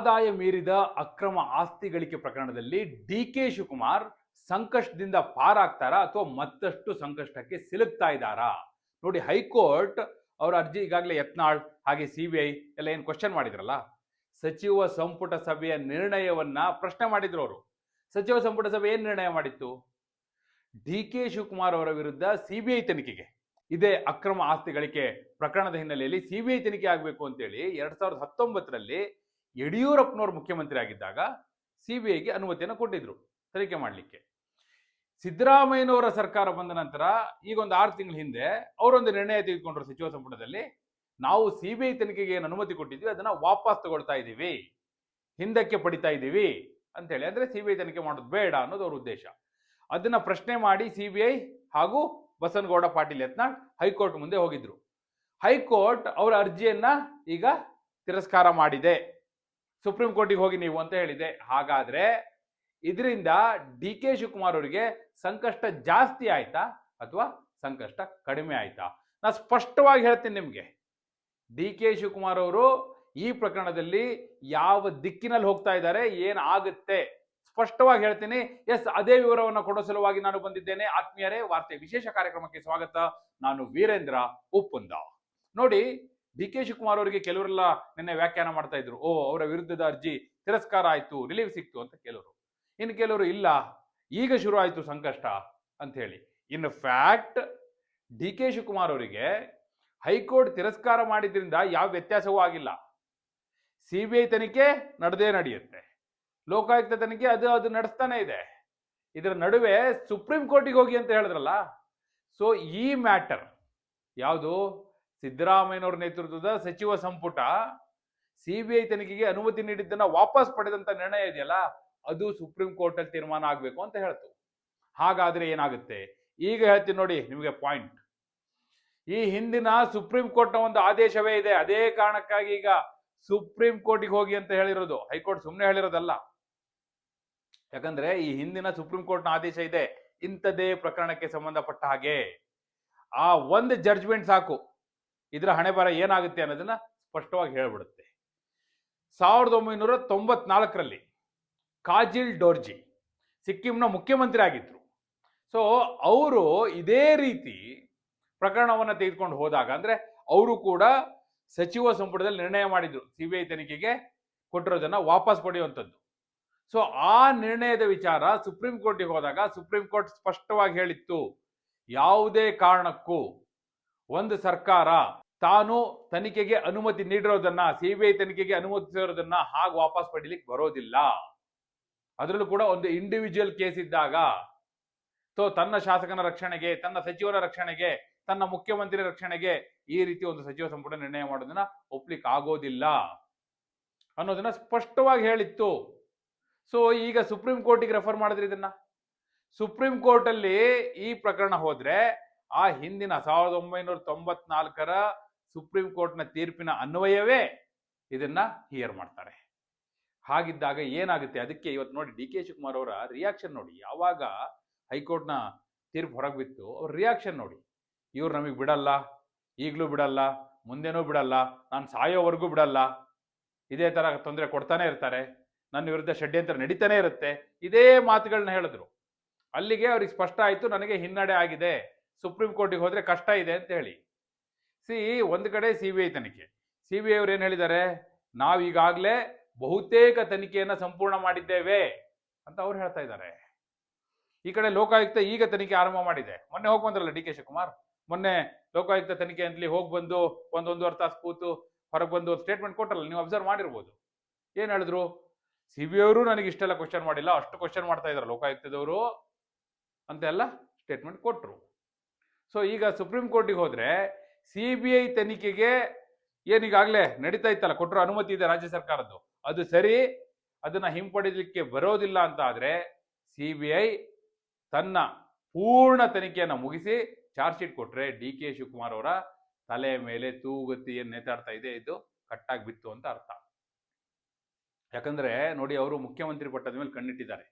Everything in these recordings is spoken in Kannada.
ಆದಾಯ ಮೀರಿದ ಅಕ್ರಮ ಆಸ್ತಿ ಗಳಿಕೆ ಪ್ರಕರಣದಲ್ಲಿ ಡಿ ಕೆ ಶಿವಕುಮಾರ್ ಸಂಕಷ್ಟದಿಂದ ಪಾರಾಗ್ತಾರಾ ಅಥವಾ ಮತ್ತಷ್ಟು ಸಂಕಷ್ಟಕ್ಕೆ ಸಿಲುಕ್ತಾ ಇದ್ದಾರಾ? ನೋಡಿ, ಹೈಕೋರ್ಟ್ ಅವರ ಅರ್ಜಿ ಈಗಾಗಲೇ ಯತ್ನಾಳ್ ಹಾಗೆ ಸಿ ಎಲ್ಲ ಏನು ಕ್ವಶನ್ ಮಾಡಿದ್ರಲ್ಲ? ಸಚಿವ ಸಂಪುಟ ಸಭೆಯ ನಿರ್ಣಯವನ್ನ ಪ್ರಶ್ನೆ ಮಾಡಿದ್ರು ಅವರು. ಸಚಿವ ಸಂಪುಟ ಸಭೆ ಏನು ನಿರ್ಣಯ ಮಾಡಿತ್ತು? ಡಿ ಕೆ ಶಿವಕುಮಾರ್ ಅವರ ವಿರುದ್ಧ ಸಿಬಿಐ ತನಿಖೆಗೆ. ಇದೇ ಅಕ್ರಮ ಆಸ್ತಿ ಗಳಿಕೆ ಪ್ರಕರಣದ ಹಿನ್ನೆಲೆಯಲ್ಲಿ ಸಿಬಿಐ ತನಿಖೆ ಆಗಬೇಕು ಅಂತೇಳಿ ಎರಡ್ ಸಾವಿರದ ಹತ್ತೊಂಬತ್ತರಲ್ಲಿ ಯಡಿಯೂರಪ್ಪನವರು ಮುಖ್ಯಮಂತ್ರಿ ಆಗಿದ್ದಾಗ ಸಿಬಿಐಗೆ ಅನುಮತಿಯನ್ನು ಕೊಟ್ಟಿದ್ರು ತನಿಖೆ ಮಾಡಲಿಕ್ಕೆ. ಸಿದ್ದರಾಮಯ್ಯನವರ ಸರ್ಕಾರ ಬಂದ ನಂತರ ಈಗ ಒಂದು ಆರು ತಿಂಗಳ ಹಿಂದೆ ಅವರೊಂದು ನಿರ್ಣಯ ತೆಗೆದುಕೊಂಡ್ರು ಸಚಿವ ಸಂಪುಟದಲ್ಲಿ. ನಾವು ಸಿಬಿಐ ತನಿಖೆಗೆ ಏನು ಅನುಮತಿ ಕೊಟ್ಟಿದ್ವಿ, ಅದನ್ನ ವಾಪಸ್ ತಗೊಳ್ತಾ ಇದ್ದೀವಿ ಹಿಂದಕ್ಕೆ ಪಡಿತಾ ಇದ್ದೀವಿ ಅಂತೇಳಿ. ಅಂದ್ರೆ ಸಿಬಿಐ ತನಿಖೆ ಮಾಡೋದು ಬೇಡ ಅನ್ನೋದು ಅವ್ರ ಉದ್ದೇಶ. ಅದನ್ನ ಪ್ರಶ್ನೆ ಮಾಡಿ ಸಿಬಿಐ ಹಾಗೂ ಬಸನಗೌಡ, ಪಾಟೀಲ್ ಯತ್ನಾಳ್ ಹೈಕೋರ್ಟ್ ಮುಂದೆ ಹೋಗಿದ್ರು. ಹೈಕೋರ್ಟ್ ಅವರ ಅರ್ಜಿಯನ್ನ ಈಗ ತಿರಸ್ಕಾರ ಮಾಡಿದೆ. ಸುಪ್ರೀಂ ಕೋರ್ಟಿಗೆ ಹೋಗಿ ನೀವು ಅಂತ ಹೇಳಿದೆ. ಹಾಗಾದ್ರೆ ಇದರಿಂದ ಡಿ ಕೆ ಶಿವಕುಮಾರ್ ಅವರಿಗೆ ಸಂಕಷ್ಟ ಜಾಸ್ತಿ ಆಯ್ತಾ ಅಥವಾ ಸಂಕಷ್ಟ ಕಡಿಮೆ ಆಯ್ತಾ? ನಾ ಸ್ಪಷ್ಟವಾಗಿ ಹೇಳ್ತೀನಿ ನಿಮಗೆ. ಡಿ ಕೆ ಶಿವಕುಮಾರ್ ಅವರು ಈ ಪ್ರಕರಣದಲ್ಲಿ ಯಾವ ದಿಕ್ಕಿನಲ್ಲಿ ಹೋಗ್ತಾ ಇದ್ದಾರೆ, ಏನಾಗುತ್ತೆ? ಸ್ಪಷ್ಟವಾಗಿ ಹೇಳ್ತೀನಿ. ಎಸ್, ಅದೇ ವಿವರವನ್ನು ಕೊಡೋ ಸಲುವಾಗಿ ನಾನು ಬಂದಿದ್ದೇನೆ. ಆತ್ಮೀಯರೇ, ವಾರ್ತೆ ವಿಶೇಷ ಕಾರ್ಯಕ್ರಮಕ್ಕೆ ಸ್ವಾಗತ. ನಾನು ವೀರೇಂದ್ರ ಉಪ್ಪುಂದ. ನೋಡಿ ಡಿ ಕೆ ಶಿವಕುಮಾರ್ ಅವರಿಗೆ ಕೆಲವರೆಲ್ಲ ನಿನ್ನೆ ವ್ಯಾಖ್ಯಾನ ಮಾಡ್ತಾ ಇದ್ರು. ಓ, ಅವರ ವಿರುದ್ಧದ ಅರ್ಜಿ ತಿರಸ್ಕಾರ ಆಯ್ತು, ರಿಲೀಫ್ ಸಿಕ್ತು ಅಂತ ಕೆಲವರು ಇನ್ನು ಕೆಲವರು ಇಲ್ಲ, ಈಗ ಶುರು ಆಯ್ತು ಸಂಕಷ್ಟ ಅಂತ ಹೇಳಿ. In fact, D K Shivakumar ಅವರಿಗೆ ಹೈಕೋರ್ಟ್ ತಿರಸ್ಕಾರ ಮಾಡಿದ್ರಿಂದ ಯಾವ ವ್ಯತ್ಯಾಸವೂ ಆಗಿಲ್ಲ. ಸಿ ಬಿ ಐ ತನಿಖೆ ನಡೆದೇ ನಡೆಯುತ್ತೆ. ಲೋಕಾಯುಕ್ತ ತನಿಖೆ ಅದು ಅದು ನಡೆಸ್ತಾನೆ ಇದೆ. ಇದರ ನಡುವೆ ಸುಪ್ರೀಂ ಕೋರ್ಟಿಗೆ ಹೋಗಿ ಅಂತ ಹೇಳಿದ್ರಲ್ಲ. ಸೊ, ಈ ಮ್ಯಾಟರ್ ಯಾವುದು? ಸಿದ್ದರಾಮಯ್ಯನವರ ನೇತೃತ್ವದ ಸಚಿವ ಸಂಪುಟ ಸಿ ಬಿ ಐ ತನಿಖೆಗೆ ಅನುಮತಿ ನೀಡಿದ್ದನ್ನ ವಾಪಸ್ ಪಡೆದಂತ ನಿರ್ಣಯ ಇದೆಯಲ್ಲ, ಅದು ಸುಪ್ರೀಂ ಕೋರ್ಟ್ ಅಲ್ಲಿ ತೀರ್ಮಾನ ಆಗಬೇಕು ಅಂತ ಹೇಳ್ತು. ಹಾಗಾದ್ರೆ ಏನಾಗುತ್ತೆ? ಈಗ ಹೇಳ್ತೀನಿ ನೋಡಿ ನಿಮಗೆ ಪಾಯಿಂಟ್ ಈ ಹಿಂದಿನ ಸುಪ್ರೀಂ ಕೋರ್ಟ್ನ ಒಂದು ಆದೇಶವೇ ಇದೆ. ಅದೇ ಕಾರಣಕ್ಕಾಗಿ ಈಗ ಸುಪ್ರೀಂ ಕೋರ್ಟಿಗೆ ಹೋಗಿ ಅಂತ ಹೇಳಿರೋದು. ಹೈಕೋರ್ಟ್ ಸುಮ್ಮನೆ ಹೇಳಿರೋದಲ್ಲ. ಯಾಕಂದ್ರೆ ಈ ಹಿಂದಿನ ಸುಪ್ರೀಂ ಕೋರ್ಟ್ನ ಆದೇಶ ಇದೆ. ಇಂಥದೇ ಪ್ರಕರಣಕ್ಕೆ ಸಂಬಂಧಪಟ್ಟ ಹಾಗೆ. ಆ ಒಂದು ಜಡ್ಜ್ಮೆಂಟ್ ಸಾಕು. ಇದರ ಹಣೆ ಬರ ಏನಾಗುತ್ತೆ ಅನ್ನೋದನ್ನ ಸ್ಪಷ್ಟವಾಗಿ ಹೇಳ್ಬಿಡುತ್ತೆ. ಸಾವಿರದ ಒಂಬೈನೂರ ತೊಂಬತ್ನಾಲ್ಕರಲ್ಲಿ ಕಾಜಿಲ್ ಡೋರ್ಜಿ ಸಿಕ್ಕಿಂನ ಮುಖ್ಯಮಂತ್ರಿ ಆಗಿದ್ರು. ಸೊ ಅವರು ಇದೇ ರೀತಿ ಪ್ರಕರಣವನ್ನು ತೆಗೆದುಕೊಂಡು ಹೋದಾಗ, ಅಂದರೆ ಅವರು ಕೂಡ ಸಚಿವ ಸಂಪುಟದಲ್ಲಿ ನಿರ್ಣಯ ಮಾಡಿದ್ರು. ಐ ತನಿಖೆಗೆ ಕೊಟ್ಟಿರೋದನ್ನು ವಾಪಸ್ ಪಡೆಯುವಂಥದ್ದು. ಸೊ ಆ ನಿರ್ಣಯದ ವಿಚಾರ ಸುಪ್ರೀಂ ಕೋರ್ಟಿಗೆ ಹೋದಾಗ ಸುಪ್ರೀಂ ಕೋರ್ಟ್ ಸ್ಪಷ್ಟವಾಗಿ ಹೇಳಿತ್ತು. ಯಾವುದೇ ಕಾರಣಕ್ಕೂ ಒಂದು ಸರ್ಕಾರ ತಾನು ತನಿಖೆಗೆ ಅನುಮತಿ ನೀಡಿರೋದನ್ನ ಸಿಬಿಐ ತನಿಖೆಗೆ ಅನುಮತಿಸಿರೋದನ್ನ ಹಾಗೆ ವಾಪಸ್ ಪಡಿಲಿಕ್ಕೆ ಬರೋದಿಲ್ಲ. ಅದರಲ್ಲೂ ಕೂಡ ಒಂದು ಇಂಡಿವಿಜುವಲ್ ಕೇಸ್ ಇದ್ದಾಗ ಸೊ ತನ್ನ ಶಾಸಕನ ರಕ್ಷಣೆಗೆ, ತನ್ನ ಸಚಿವರ ರಕ್ಷಣೆಗೆ, ತನ್ನ ಮುಖ್ಯಮಂತ್ರಿ ರಕ್ಷಣೆಗೆ ಈ ರೀತಿ ಒಂದು ಸಚಿವ ಸಂಪುಟ ನಿರ್ಣಯ ಮಾಡೋದನ್ನ ಒಪ್ಲಿಕ್ಕೆ ಆಗೋದಿಲ್ಲ ಅನ್ನೋದನ್ನ ಸ್ಪಷ್ಟವಾಗಿ ಹೇಳಿತ್ತು. ಸೊ ಈಗ ಸುಪ್ರೀಂ ಕೋರ್ಟಿಗೆ ರೆಫರ್ ಮಾಡಿದ್ರೆ ಇದನ್ನ? ಸುಪ್ರೀಂ ಕೋರ್ಟ್ ಅಲ್ಲಿ ಈ ಪ್ರಕರಣ ಹೋದ್ರೆ ಆ ಹಿಂದಿನ ಸಾವಿರದ ಒಂಬೈನೂರ ತೊಂಬತ್ನಾಲ್ಕರ ಸುಪ್ರೀಂ ಕೋರ್ಟ್ನ ತೀರ್ಪಿನ ಅನ್ವಯವೇ ಇದನ್ನ ಹಿಯರ್ ಮಾಡ್ತಾರೆ. ಹಾಗಿದ್ದಾಗ ಏನಾಗುತ್ತೆ? ಅದಕ್ಕೆ ಇವತ್ತು ನೋಡಿ ಡಿ ಕೆ ಶಿವಕುಮಾರ್ ಅವರ ರಿಯಾಕ್ಷನ್ ನೋಡಿ. ಯಾವಾಗ ಹೈಕೋರ್ಟ್ನ ತೀರ್ಪು ಹೊರಗೆ ಬಿತ್ತು ಅವ್ರ ರಿಯಾಕ್ಷನ್ ನೋಡಿ. ಇವ್ರು ನಮಗೆ ಬಿಡಲ್ಲ, ಈಗಲೂ ಬಿಡಲ್ಲ, ಮುಂದೇನೂ ಬಿಡಲ್ಲ, ನಾನು ಸಾಯೋವರೆಗೂ ಬಿಡಲ್ಲ. ಇದೇ ಥರ ತೊಂದರೆ ಕೊಡ್ತಾನೆ ಇರ್ತಾರೆ. ನನ್ನ ವಿರುದ್ಧ ಷಡ್ಯಂತ್ರ ನಡೀತಾನೆ ಇರುತ್ತೆ. ಇದೇ ಮಾತುಗಳನ್ನ ಹೇಳಿದ್ರು. ಅಲ್ಲಿಗೆ ಅವ್ರಿಗೆ ಸ್ಪಷ್ಟ ಆಯಿತು, ನನಗೆ ಹಿನ್ನಡೆ ಆಗಿದೆ. ಸುಪ್ರೀಂ ಕೋರ್ಟಿಗೆ ಹೋದರೆ ಕಷ್ಟ ಇದೆ ಅಂತ ಹೇಳಿ. ಸಿ, ಒಂದು ಕಡೆ ಸಿ ಬಿ ಐ ತನಿಖೆ. ಸಿ ಬಿ ಐ ಅವ್ರು ಏನು ಹೇಳಿದ್ದಾರೆ? ನಾವೀಗಾಗಲೇ ಬಹುತೇಕ ತನಿಖೆಯನ್ನು ಸಂಪೂರ್ಣ ಮಾಡಿದ್ದೇವೆ ಅಂತ ಅವ್ರು ಹೇಳ್ತಾ ಇದ್ದಾರೆ. ಈ ಕಡೆ ಲೋಕಾಯುಕ್ತ ಈಗ ತನಿಖೆ ಆರಂಭ ಮಾಡಿದೆ. ಮೊನ್ನೆ ಹೋಗಿ ಬಂದ್ರಲ್ಲ ಡಿ ಕೆ ಶಿವಕುಮಾರ್? ಮೊನ್ನೆ ಲೋಕಾಯುಕ್ತ ತನಿಖೆ ಅಂತಲಿ ಹೋಗಿ ಬಂದು ಒಂದೊಂದುವರೆ ತಾಸು ಕೂತು ಹೊರಗೆ ಬಂದು ಒಂದು ಸ್ಟೇಟ್ಮೆಂಟ್ ಕೊಟ್ಟರಲ್ಲ ನೀವು ಅಬ್ಸರ್ವ್ ಮಾಡಿರ್ಬೋದು. ಏನು ಹೇಳಿದ್ರು? ಸಿ ಬಿ ಅವರು ನನಗೆ ಇಷ್ಟೆಲ್ಲ ಕ್ವಶನ್ ಮಾಡಿಲ್ಲ, ಅಷ್ಟು ಕ್ವಶನ್ ಮಾಡ್ತಾ ಇದ್ದಾರೆ ಲೋಕಾಯುಕ್ತದವರು ಅಂತೆಲ್ಲ ಸ್ಟೇಟ್ಮೆಂಟ್ ಕೊಟ್ಟರು ಸೊ ಈಗ ಸುಪ್ರೀಂ ಕೋರ್ಟಿಗೆ ಹೋದರೆ ಸಿ ಬಿ ಐ ತನಿಖೆಗೆ ಏನೀಗಾಗಲೇ ನಡೀತಾ ಇತ್ತಲ್ಲ ಕೊಟ್ಟರು ಅನುಮತಿ ಇದೆ ರಾಜ್ಯ ಸರ್ಕಾರದ್ದು. ಅದು ಸರಿ, ಅದನ್ನ ಹಿಂಪಡೆಯಲಿಕ್ಕೆ ಬರೋದಿಲ್ಲ ಅಂತ ಆದ್ರೆ ಸಿ ಬಿ ಐ ತನ್ನ ಪೂರ್ಣ ತನಿಖೆಯನ್ನು ಮುಗಿಸಿ ಚಾರ್ಜ್ ಶೀಟ್ ಕೊಟ್ರೆ ಡಿ ಕೆ ಶಿವಕುಮಾರ್ ಅವರ ತಲೆ ಮೇಲೆ ತೂಗತಿಯನ್ನು ನೇತಾಡ್ತಾ ಇದೆ, ಇದು ಕಟ್ಟಾಗಿ ಬಿತ್ತು ಅಂತ ಅರ್ಥ. ಯಾಕಂದ್ರೆ ನೋಡಿ, ಅವರು ಮುಖ್ಯಮಂತ್ರಿ ಪಟ್ಟದ ಮೇಲೆ ಕಣ್ಣಿಟ್ಟಿದ್ದಾರೆ.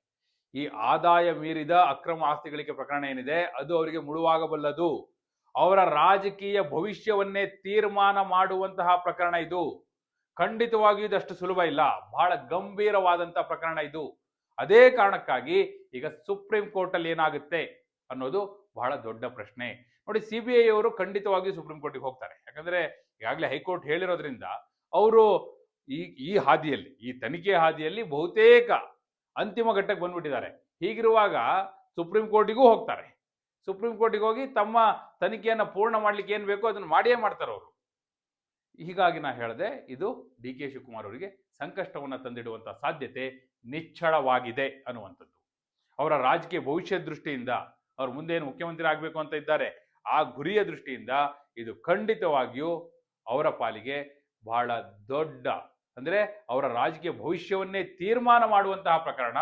ಈ ಆದಾಯ ಮೀರಿದ ಅಕ್ರಮ ಆಸ್ತಿಗಳಿಕೆ ಪ್ರಕರಣ ಏನಿದೆ, ಅದು ಅವರಿಗೆ ಮುಳುವಾಗಬಲ್ಲದು. ಅವರ ರಾಜಕೀಯ ಭವಿಷ್ಯವನ್ನೇ ತೀರ್ಮಾನ ಮಾಡುವಂತಹ ಪ್ರಕರಣ ಇದು. ಖಂಡಿತವಾಗಿಯೂ ಇದಷ್ಟು ಸುಲಭ ಇಲ್ಲ. ಬಹಳ ಗಂಭೀರವಾದಂತಹ ಪ್ರಕರಣ ಇದು. ಅದೇ ಕಾರಣಕ್ಕಾಗಿ ಈಗ ಸುಪ್ರೀಂ ಕೋರ್ಟ್ ಅಲ್ಲಿ ಏನಾಗುತ್ತೆ ಅನ್ನೋದು ಬಹಳ ದೊಡ್ಡ ಪ್ರಶ್ನೆ. ನೋಡಿ, ಸಿ ಬಿ ಐ ಅವರು ಖಂಡಿತವಾಗಿಯೂ ಸುಪ್ರೀಂ ಕೋರ್ಟಿಗೆ ಹೋಗ್ತಾರೆ. ಯಾಕಂದ್ರೆ ಈಗಾಗಲೇ ಹೈಕೋರ್ಟ್ ಹೇಳಿರೋದ್ರಿಂದ, ಅವರು ಈ ಈ ಹಾದಿಯಲ್ಲಿ, ಈ ತನಿಖೆ ಹಾದಿಯಲ್ಲಿ ಬಹುತೇಕ ಅಂತಿಮ ಘಟ್ಟಕ್ಕೆ ಬಂದ್ಬಿಟ್ಟಿದ್ದಾರೆ. ಹೀಗಿರುವಾಗ ಸುಪ್ರೀಂ ಕೋರ್ಟಿಗೂ ಹೋಗ್ತಾರೆ. ಸುಪ್ರೀಂ ಕೋರ್ಟಿಗೆ ಹೋಗಿ ತಮ್ಮ ತನಿಖೆಯನ್ನು ಪೂರ್ಣ ಮಾಡ್ಲಿಕ್ಕೆ ಏನು ಬೇಕೋ ಅದನ್ನು ಮಾಡಿಯೇ ಮಾಡ್ತಾರೆ ಅವರು. ಹೀಗಾಗಿ ನಾ ಹೇಳಿದೆ, ಇದು ಡಿ ಕೆ ಶಿವಕುಮಾರ್ ಅವರಿಗೆ ಸಂಕಷ್ಟವನ್ನು ತಂದಿಡುವಂಥ ಸಾಧ್ಯತೆ ನಿಚ್ಚಳವಾಗಿದೆ ಅನ್ನುವಂಥದ್ದು. ಅವರ ರಾಜಕೀಯ ಭವಿಷ್ಯ ದೃಷ್ಟಿಯಿಂದ ಅವ್ರು ಮುಂದೆ ಏನು ಮುಖ್ಯಮಂತ್ರಿ ಆಗಬೇಕು ಅಂತ ಇದ್ದಾರೆ, ಆ ಗುರಿಯ ದೃಷ್ಟಿಯಿಂದ ಇದು ಖಂಡಿತವಾಗಿಯೂ ಅವರ ಪಾಲಿಗೆ ಬಹಳ ದೊಡ್ಡ ಅಂದ್ರೆ ಅವರ ರಾಜಕೀಯ ಭವಿಷ್ಯವನ್ನೇ ತೀರ್ಮಾನ ಮಾಡುವಂತಹ ಪ್ರಕರಣ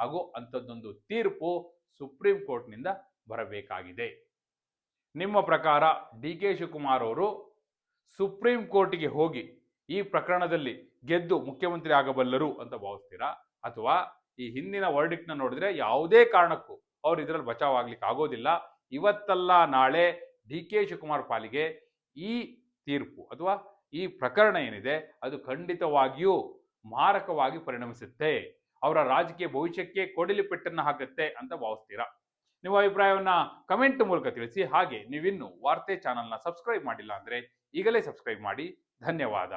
ಹಾಗೂ ಅಂಥದ್ದೊಂದು ತೀರ್ಪು ಸುಪ್ರೀಂ ಕೋರ್ಟ್ನಿಂದ ಬರಬೇಕಾಗಿದೆ. ನಿಮ್ಮ ಪ್ರಕಾರ ಡಿ ಕೆ ಶಿವಕುಮಾರ್ ಅವರು ಸುಪ್ರೀಂ ಕೋರ್ಟಿಗೆ ಹೋಗಿ ಈ ಪ್ರಕರಣದಲ್ಲಿ ಗೆದ್ದು ಮುಖ್ಯಮಂತ್ರಿ ಆಗಬಲ್ಲರು ಅಂತ ಭಾವಿಸ್ತೀರಾ? ಅಥವಾ ಈ ಹಿಂದಿನ ವರ್ಡಿಕ್ನ ನೋಡಿದ್ರೆ ಯಾವುದೇ ಕಾರಣಕ್ಕೂ ಅವ್ರು ಇದರಲ್ಲಿ ಬಚಾವ್ ಆಗ್ಲಿಕ್ಕೆ ಆಗೋದಿಲ್ಲ. ಇವತ್ತಲ್ಲ ನಾಳೆ ಡಿ ಕೆ ಶಿವಕುಮಾರ್ ಪಾಲಿಗೆ ಈ ತೀರ್ಪು ಅಥವಾ ಈ ಪ್ರಕರಣ ಏನಿದೆ, ಅದು ಖಂಡಿತವಾಗಿಯೂ ಮಾರಕವಾಗಿ ಪರಿಣಮಿಸುತ್ತೆ. ಅವರ ರಾಜಕೀಯ ಭವಿಷ್ಯಕ್ಕೆ ಕೊಡಲಿ ಪೆಟ್ಟನ್ನು ಹಾಕುತ್ತೆ ಅಂತ ಭಾವಿಸ್ತೀರಾ? ನಿಮ್ಮ ಅಭಿಪ್ರಾಯವನ್ನ ಕಮೆಂಟ್ ಮೂಲಕ ತಿಳಿಸಿ. ಹಾಗೆ ನೀವಿನ್ನು ವಾರ್ತೆ ಚಾನಲ್ನ ಸಬ್ಸ್ಕ್ರೈಬ್ ಮಾಡಿಲ್ಲ ಅಂದ್ರೆ ಈಗಲೇ ಸಬ್ಸ್ಕ್ರೈಬ್ ಮಾಡಿ. ಧನ್ಯವಾದ.